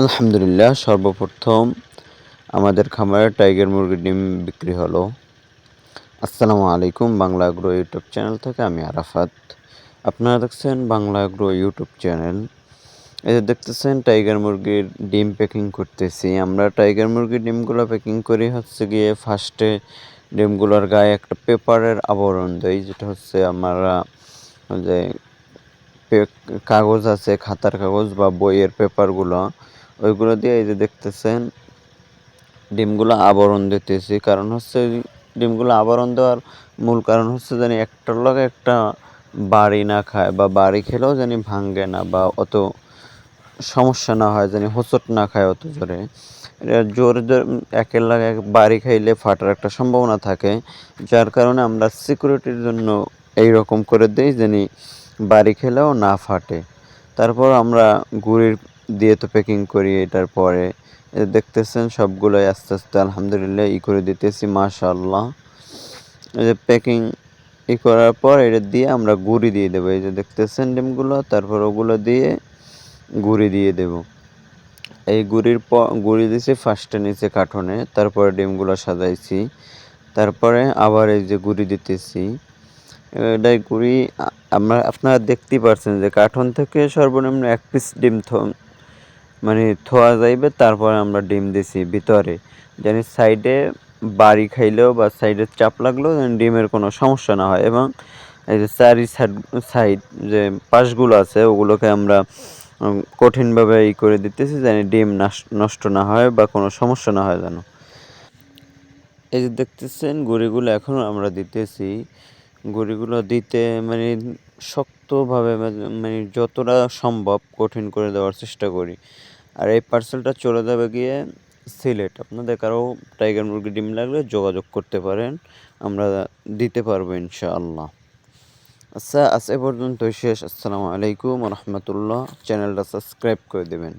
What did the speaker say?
আলহামদুলিল্লাহ, সর্বপ্রথম আমাদের খামারে টাইগার মুরগির ডিম বিক্রি হলো। আসসালামু আলাইকুম, বাংলা আগ্রো ইউটিউব চ্যানেল থেকে আমি আরাফাত। আপনারা দেখছেন বাংলা আগ্রো ইউটিউব চ্যানেল। যে দেখতেছেন, টাইগার মুরগির ডিম প্যাকিং করতেছি। আমরা টাইগার মুরগির ডিমগুলো প্যাকিং করি হচ্ছে গিয়ে ফার্স্টে ডিমগুলোর গায়ে একটা পেপারের আবরণ দেই, যেটা হচ্ছে আমরা যে কাগজ আছে, খাতার কাগজ বা বইয়ের পেপারগুলো ওইগুলো দিয়ে এই যে দেখতেছেন, ডিমগুলো আবরণ দিতেছি। কারণ হচ্ছে ডিমগুলো আবরণ দেওয়ার মূল কারণ হচ্ছে জানি একটার লগে একটা বাড়ি না খায় বা বাড়ি খেলেও জানি ভাঙ্গে না বা অত সমস্যা না হয়, জানি হোঁচট না খায় অত জোরে। জোরে একের লাগে এক বাড়ি খাইলে ফাটার একটা সম্ভাবনা থাকে। যার কারণে আমরা সিকিউরিটির জন্য এই রকম করে দিই, জানি বাড়ি খেলেও না ফাটে। তারপর আমরা গুড়ির দিয়ে তো প্যাকিং করি, এটার পরে। দেখতেছেন সবগুলোই আস্তে আস্তে আলহামদুলিল্লাহ ই করে দিতেছি মাশাল্লাহ এই যে প্যাকিং ই করার পর এটা দিয়ে আমরা গুড়ি দিয়ে দেবো। এই যে দেখতেছেন ডিমগুলো, তারপর ওগুলো দিয়ে গুড়ি দিয়ে দেব। এই গুড়ির পর গুড়ি দিয়েছি ফার্স্টে নিচে কাঠনে, তারপরে ডিমগুলো সাজাইছি। তারপরে আবার এই যে গুড়ি দিতেছি। এটাই গুড়ি আমরা, আপনারা দেখতেই পারছেন যে কার্টন থেকে সর্বনিম্ন এক পিস ডিম মানে থোয়া যাইবে, তারপরে আমরা ডিম দিছি ভিতরে। জানি সাইডে বাড়ি খাইলেও বা সাইডে চাপ লাগলেও যেন ডিমের কোনো সমস্যা না হয় এবং এই যে চারি সাইড সাইড যে পাশগুলো আছে, ওগুলোকে আমরা কঠিনভাবে ই করে দিতেছি যেন ডিম নষ্ট না হয় বা কোনো সমস্যা না হয় যেন। এই যে দেখতেছেন, গুড়িগুলো এখনও আমরা দিতেছি। গুড়িগুলো দিতে মানে শক্তভাবে মানে যতটা সম্ভব কঠিন করে দেওয়ার চেষ্টা করি। আর এই পার্সেলটা চলে যাবে গিয়ে সিলেট। আপনাদের কারও টাইগার মুরগি ডিম লাগলে যোগাযোগ করতে পারেন, আমরা দিতে পারব ইনশাআল্লাহ। আচ্ছা আজ এ পর্যন্তই শেষ। আসসালামু আলাইকুম রহমতুল্লাহ। চ্যানেলটা সাবস্ক্রাইব করে দেবেন।